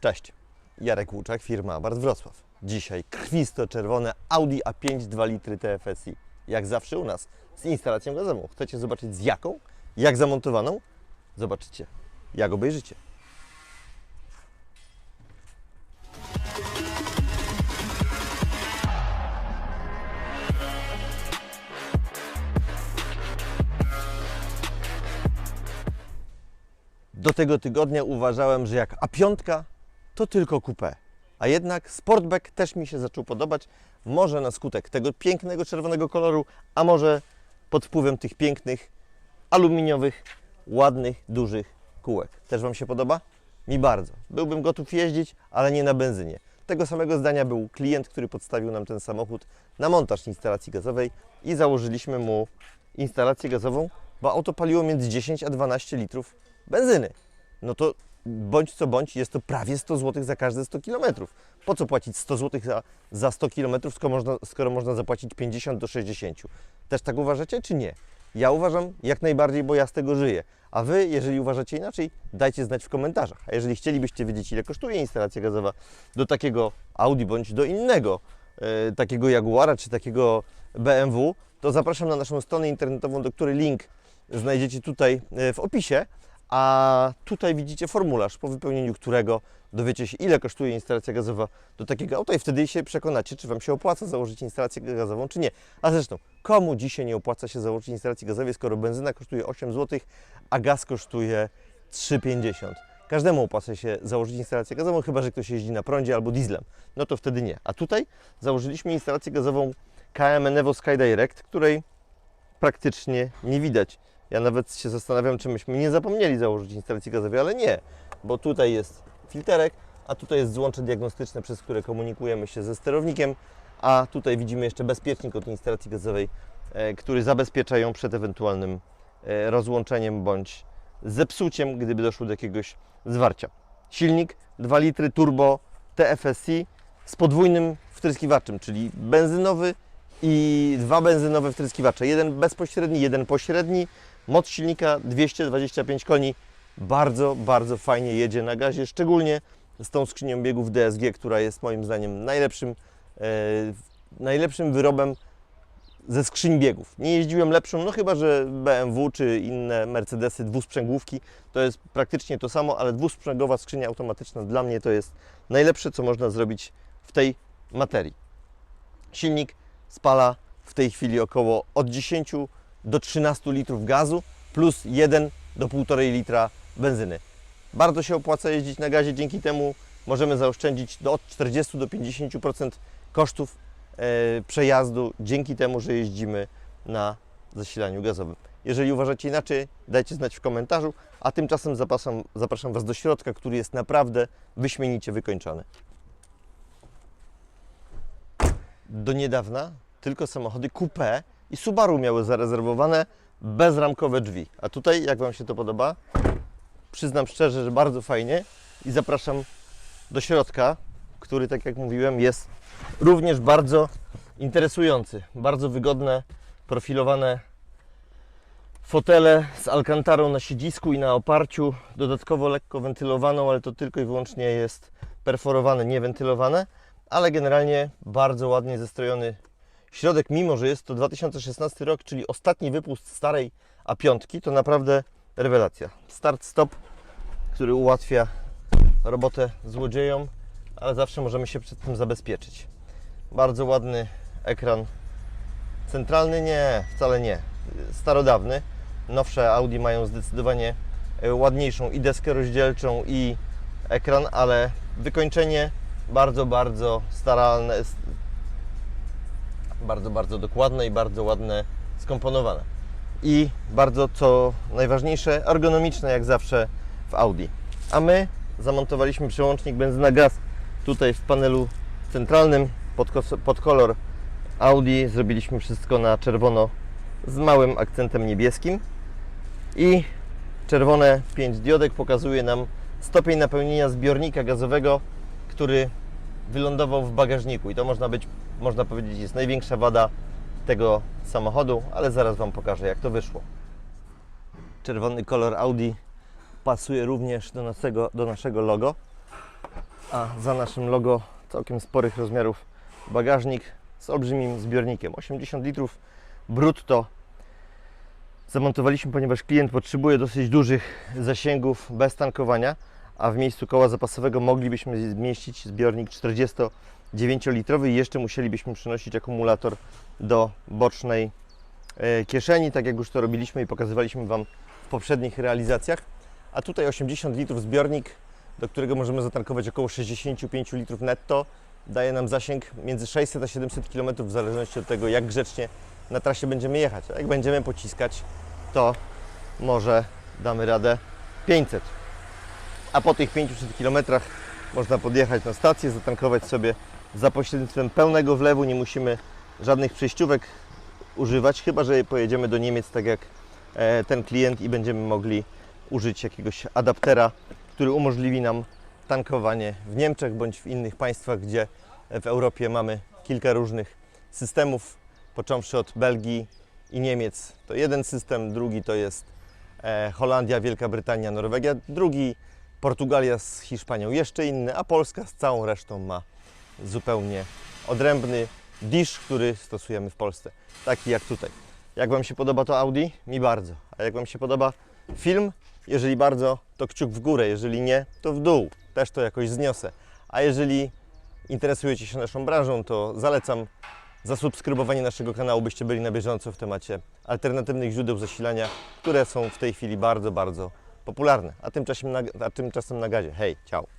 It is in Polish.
Cześć, Jarek Łuczak, firma Abarth Wrocław. Dzisiaj krwisto-czerwone Audi A5 2 litry TFSI. Jak zawsze u nas, z instalacją gazową. Chcecie zobaczyć z jaką? Jak zamontowaną? Zobaczycie, jak obejrzycie. Do tego tygodnia uważałem, że jak A5 to tylko coupé. A jednak Sportback też mi się zaczął podobać. Może na skutek tego pięknego czerwonego koloru, a może pod wpływem tych pięknych, aluminiowych, ładnych, dużych kółek. Też Wam się podoba? Mi bardzo. Byłbym gotów jeździć, ale nie na benzynie. Tego samego zdania był klient, który podstawił nam ten samochód na montaż instalacji gazowej i założyliśmy mu instalację gazową, bo auto paliło między 10 a 12 litrów benzyny. No to bądź co bądź, jest to prawie 100 zł za każde 100 km. Po co płacić 100 zł za, za 100 km, skoro można, skoro można zapłacić 50 do 60? Też tak uważacie, czy nie? Ja uważam jak najbardziej, bo ja z tego żyję. A Wy, jeżeli uważacie inaczej, dajcie znać w komentarzach. A jeżeli chcielibyście wiedzieć, ile kosztuje instalacja gazowa do takiego Audi bądź do innego, e, takiego Jaguara czy takiego BMW, to zapraszam na naszą stronę internetową, do której link znajdziecie tutaj e, w opisie. A tutaj widzicie formularz, po wypełnieniu którego dowiecie się, ile kosztuje instalacja gazowa do takiego auta i wtedy się przekonacie, czy Wam się opłaca założyć instalację gazową, czy nie. A zresztą, komu dzisiaj nie opłaca się założyć instalacji gazowej, skoro benzyna kosztuje 8 zł, a gaz kosztuje 3,50. Każdemu opłaca się założyć instalację gazową, chyba że ktoś jeździ na prądzie albo dieslem. No to wtedy nie. A tutaj założyliśmy instalację gazową KM Enevo Skydirect, której praktycznie nie widać. Ja nawet się zastanawiam, czy myśmy nie zapomnieli założyć instalacji gazowej, ale nie, bo tutaj jest filterek, a tutaj jest złącze diagnostyczne, przez które komunikujemy się ze sterownikiem, a tutaj widzimy jeszcze bezpiecznik od instalacji gazowej, e, który zabezpiecza ją przed ewentualnym e, rozłączeniem bądź zepsuciem, gdyby doszło do jakiegoś zwarcia. Silnik 2 litry turbo TFSI z podwójnym wtryskiwaczem, czyli benzynowy i dwa benzynowe wtryskiwacze. Jeden bezpośredni, jeden pośredni. Moc silnika 225 koni. Bardzo, bardzo fajnie jedzie na gazie, szczególnie z tą skrzynią biegów DSG, która jest moim zdaniem najlepszym, e, najlepszym wyrobem ze skrzyń biegów. Nie jeździłem lepszą, no chyba, że BMW czy inne Mercedesy dwusprzęgłówki, to jest praktycznie to samo, ale dwusprzęgowa skrzynia automatyczna dla mnie to jest najlepsze, co można zrobić w tej materii. Silnik spala w tej chwili około od 10 do 13 litrów gazu plus 1 do 1,5 litra benzyny. Bardzo się opłaca jeździć na gazie, dzięki temu możemy zaoszczędzić do od 40 do 50% kosztów e, przejazdu, dzięki temu, że jeździmy na zasilaniu gazowym. Jeżeli uważacie inaczej, dajcie znać w komentarzu, a tymczasem zapraszam, zapraszam Was do środka, który jest naprawdę wyśmienicie wykończony. Do niedawna tylko samochody coupé i Subaru miały zarezerwowane bezramkowe drzwi. A tutaj, jak Wam się to podoba? Przyznam szczerze, że bardzo fajnie i zapraszam do środka, który, tak jak mówiłem, jest również bardzo interesujący. Bardzo wygodne, profilowane fotele z alkantarą na siedzisku i na oparciu, dodatkowo lekko wentylowaną, ale to tylko i wyłącznie jest perforowane, nie wentylowane, ale generalnie bardzo ładnie zestrojony środek, mimo że jest to 2016 rok, czyli ostatni wypust starej A5, to naprawdę rewelacja. Start-stop, który ułatwia robotę złodziejom, ale zawsze możemy się przed tym zabezpieczyć. Bardzo ładny ekran centralny, nie, wcale nie. Starodawny. Nowsze Audi mają zdecydowanie e, ładniejszą i deskę rozdzielczą i ekran, ale wykończenie bardzo, bardzo staralne, bardzo, bardzo dokładne i bardzo ładne skomponowane. I bardzo, co najważniejsze, ergonomiczne jak zawsze w Audi. A my zamontowaliśmy przełącznik benzyna-gaz tutaj w panelu centralnym pod, pod kolor Audi. Zrobiliśmy wszystko na czerwono z małym akcentem niebieskim. I czerwone 5 diodek pokazuje nam stopień napełnienia zbiornika gazowego, który wylądował w bagażniku. I to można być, można powiedzieć, jest największa wada tego samochodu, ale zaraz Wam pokażę, jak to wyszło. Czerwony kolor Audi pasuje również do naszego, do naszego logo. A za naszym logo całkiem sporych rozmiarów bagażnik z olbrzymim zbiornikiem. 80 litrów brutto zamontowaliśmy, ponieważ klient potrzebuje dosyć dużych zasięgów bez tankowania, a w miejscu koła zapasowego moglibyśmy zmieścić zbiornik 49-litrowy i jeszcze musielibyśmy przynosić akumulator do bocznej e, kieszeni, tak jak już to robiliśmy i pokazywaliśmy Wam w poprzednich realizacjach. A tutaj 80 litrów zbiornik, do którego możemy zatankować około 65 litrów netto, daje nam zasięg między 600 a 700 km w zależności od tego, jak grzecznie na trasie będziemy jechać. A jak będziemy pociskać, to może damy radę 500. A po tych 500 km można podjechać na stację, zatankować sobie za pośrednictwem pełnego wlewu. Nie musimy żadnych przejściówek używać, chyba że pojedziemy do Niemiec, tak jak e, ten klient i będziemy mogli użyć jakiegoś adaptera, który umożliwi nam tankowanie w Niemczech bądź w innych państwach, gdzie w Europie mamy kilka różnych systemów, począwszy od Belgii i Niemiec. To jeden system, drugi to jest e, Holandia, Wielka Brytania, Norwegia, drugi Portugalia z Hiszpanią jeszcze inny, a Polska z całą resztą ma zupełnie odrębny dish, który stosujemy w Polsce, taki jak tutaj. Jak Wam się podoba to Audi? Mi bardzo. A jak Wam się podoba film? Jeżeli bardzo, to kciuk w górę, jeżeli nie, to w dół. Też to jakoś zniosę. A jeżeli interesujecie się naszą branżą, to zalecam zasubskrybowanie naszego kanału, byście byli na bieżąco w temacie alternatywnych źródeł zasilania, które są w tej chwili bardzo, bardzo popularne. A tymczasem na, a tymczasem na gazie. Hej, ciao!